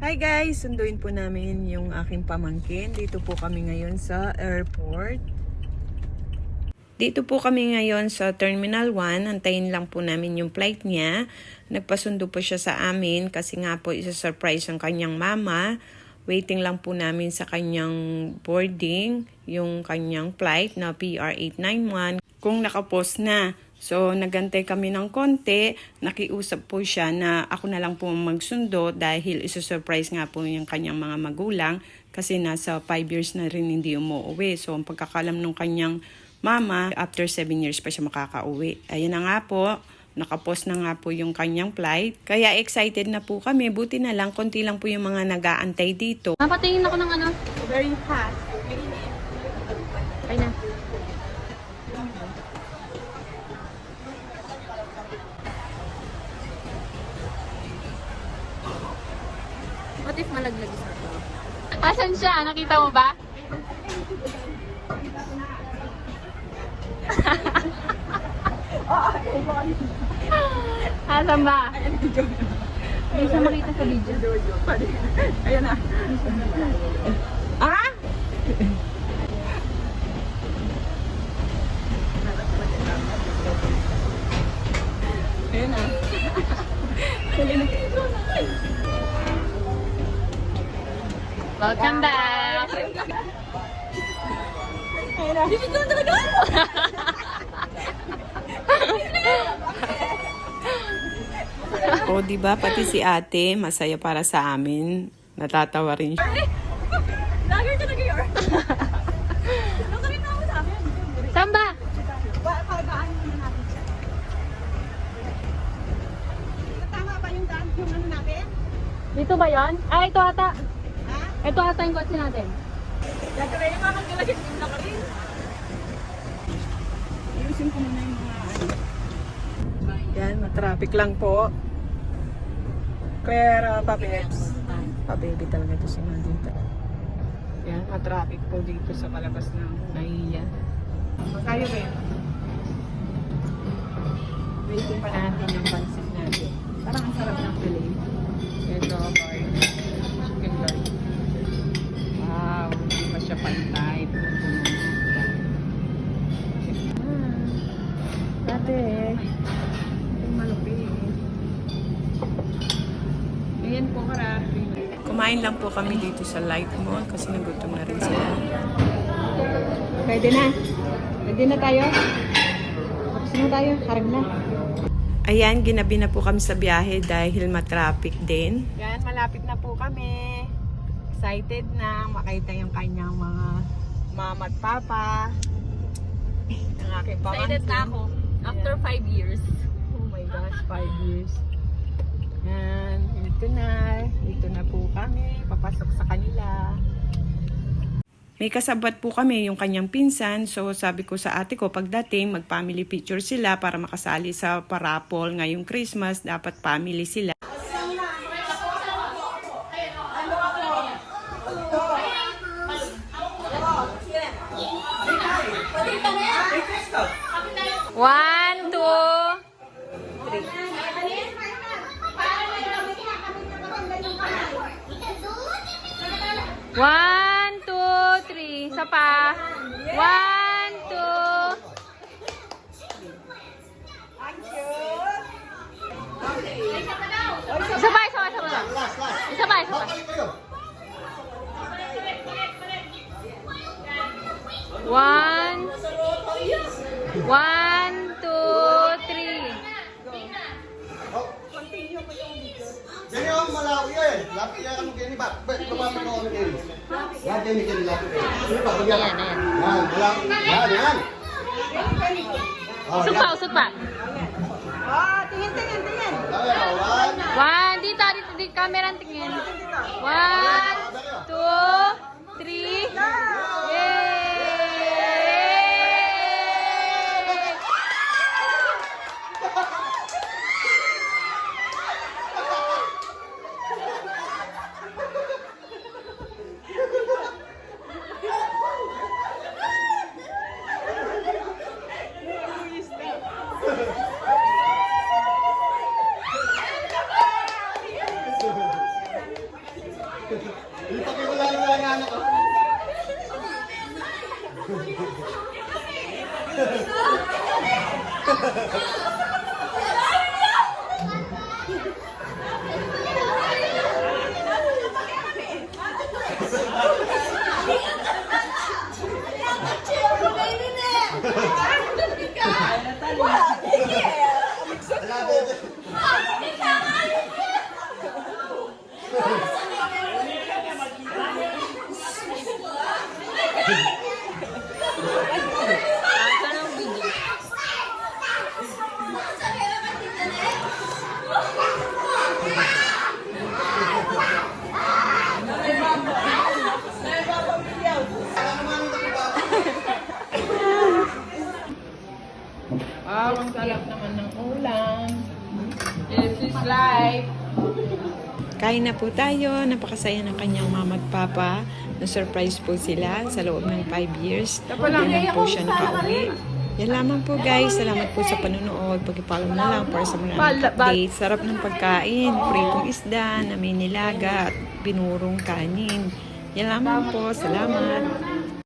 Hi guys! Sunduin po namin yung aking pamangkin. Dito po kami ngayon sa airport. Dito po kami ngayon sa Terminal 1. Antayin lang po namin yung flight niya. Nagpasundo po siya sa amin kasi nga po isa-surprise ang kanyang mama. Waiting lang po namin sa kanyang boarding, yung kanyang flight na PR891 kung nakapost na. So, nagantay kami ng konti. Nakiusap po siya na ako na lang po magsundo dahil isusurprise nga po yung kanyang mga magulang kasi nasa 5 years na rin hindi umuwi. So, ang pagkakalam ng kanyang mama, after 7 years pa siya makakauwi. Ayun na nga po. Nakapost na nga po yung kanyang flight. Kaya excited na po kami. Buti na lang, konti lang po yung mga nag-aantay dito. Mapatingin ako ng ano. Very fast. Ay na. What if malaglag isa? Asan siya? Nakita mo ba? Asan ba? Hindi siya makita sa video. Ayan na. Ah! Welcome back! Na. Bibigyan talaga! o, di ba pati si ate, masaya para sa amin. Natatawa rin siya. Lager talaga yun. Nakalita mo sa akin. Saan ba? Ba- Pagaan muna natin siya. Tama ba yung daan yung ano natin? Dito ba yon? Ah, ito ata. Ito ata yung kotse natin. Gagawin yung mga kalagay na ka rin. Ayusin ko muna yung mga ano. Yan, matraffic lang po. Clear, uh, pabebs. Pababy talaga ito si Madita. Yan, matraffic po dito sa palabas ng Naiya. Magkayo ba yan? Waiting pa natin yung pansit natin. Parang ang sarap Kumain lang po kami dito sa Light Mall kasi nagutom na rin sila. Pwede na. Pwede na tayo. Tapos na tayo. Harap na. Ayan, ginabi na po kami sa biyahe dahil matraffic din. Yan, malapit na po kami. Excited na makita yung kanyang mga mama at papa. Ang aking pamangkin. Excited na ako. After 5 years. Oh my gosh, five years. Yan, dito na. Dito na po kami. Papasok sa kanila. May kasabat po kami yung kanyang pinsan. So sabi ko sa ate ko, pagdating, mag-family picture sila para makasali sa parapol ngayong Christmas. Dapat family sila. One, One, two, three. Isa pa. One, two. Isa pa, isa pa, isa pa. Isa pa, isa pa. One. One, two, three. Jadi orang Malawi eh, lapik yang kamu kini pak, bet lepas Lipat, lumapit ko kami kayo. Lahat yan, ikin lahat. Lipat, pag yan. Yan, yan, yan, yan. Usok pa, tingin, tingin, tingin. One, dito, dito, dito, camera tingin. One, two, three, Wala, bebe. Life. Kain na po tayo. Napakasaya ng kanyang mama at papa. Na-surprise po sila sa loob ng 5 years. Yan lang po siya nakauwi. Yan lamang po guys. Salamat po sa panonood. Pag-follow na lang para sa mga update. Sarap ng pagkain. Pritong isda na may nilaga at binurong kanin. Yan lamang po. Salamat.